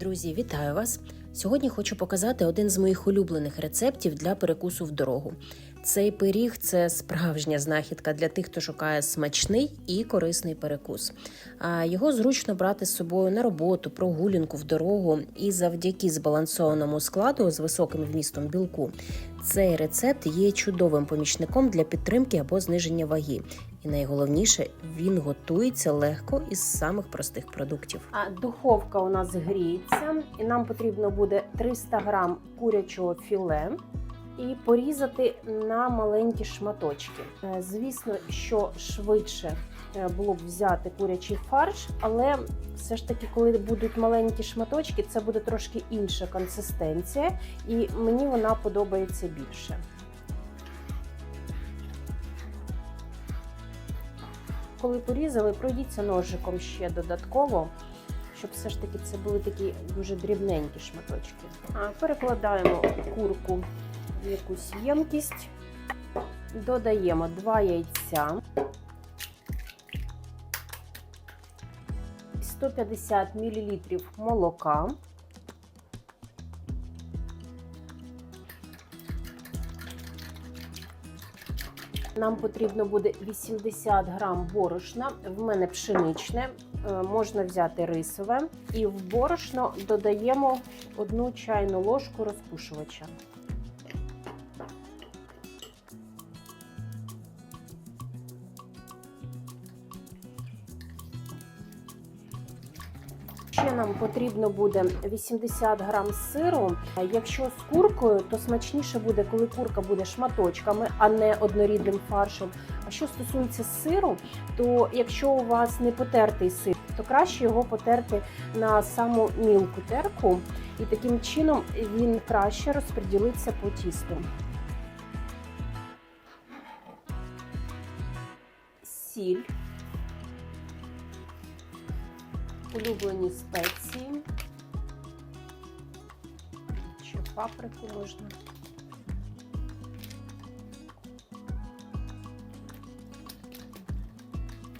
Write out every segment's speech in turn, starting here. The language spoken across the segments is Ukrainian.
Друзі, вітаю вас! Сьогодні хочу показати один з моїх улюблених рецептів для перекусу в дорогу. Цей пиріг це справжня знахідка для тих, хто шукає смачний і корисний перекус. А його зручно брати з собою на роботу, прогулянку в дорогу. І завдяки збалансованому складу з високим вмістом білку, цей рецепт є чудовим помічником для підтримки або зниження ваги. І найголовніше, він готується легко із самих простих продуктів. А духовка у нас гріється, і нам потрібно буде 300 грам курячого філе і порізати на маленькі шматочки. Е, Звісно, що швидше е, було б взяти курячий фарш, але все ж таки, коли будуть маленькі шматочки, це буде трошки інша консистенція, і мені вона подобається більше. Коли порізали, пройдіться ножиком ще додатково, щоб все ж таки це були такі дуже дрібненькі шматочки. Перекладаємо курку в якусь ємкість, додаємо 2 яйця, 150 мл молока. Нам потрібно буде 80 грам борошна. В мене пшеничне, е, можна взяти рисове. І в борошно додаємо одну чайну ложку розпушувача. Ще нам потрібно буде 80 грам сиру. Якщо з куркою, то смачніше буде, коли курка буде шматочками, а не однорідним фаршем. А що стосується сиру, то якщо у вас не потертий сир, то краще його потерти на саму мілку терку, і таким чином він краще розподілиться по тісту. Сіль. Улюблені спеції. Ще паприку можна.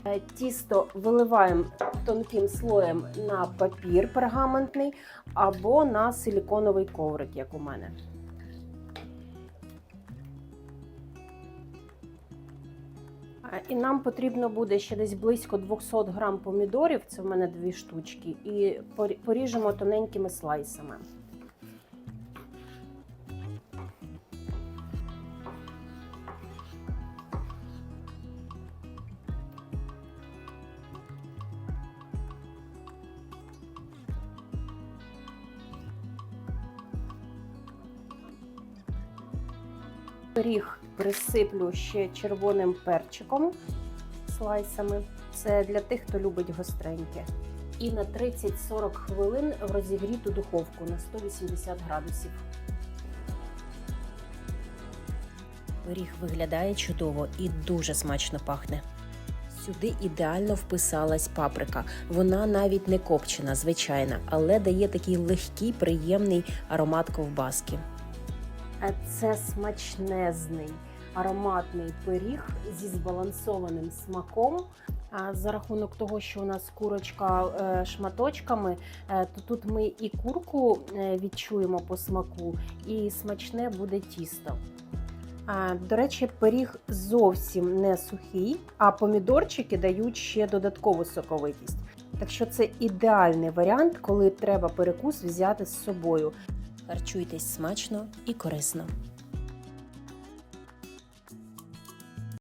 Е, Тісто виливаємо тонким слоєм на папір пергаментний або на силіконовий коврик, як у мене. І нам потрібно буде ще десь близько 200 грам помідорів, це в мене дві штучки, і порі- поріжемо тоненькими слайсами. Пиріг присиплю ще червоним перчиком слайсами. Це для тих, хто любить гостреньке. І на 30-40 хвилин в розігріту духовку на 180 градусів. Пиріг виглядає чудово і дуже смачно пахне. Сюди ідеально вписалась паприка. Вона навіть не копчена, звичайна, але дає такий легкий, приємний аромат ковбаски. Е, Це смачнезний ароматний пиріг зі збалансованим смаком. А За рахунок того, що у нас курочка е, шматочками, е, то тут ми і курку е, відчуємо по смаку, і смачне буде тісто. До речі, пиріг зовсім не сухий, а помідорчики дають ще додаткову соковитість. Так що це ідеальний варіант, коли треба перекус взяти з собою. Харчуйтесь смачно і корисно.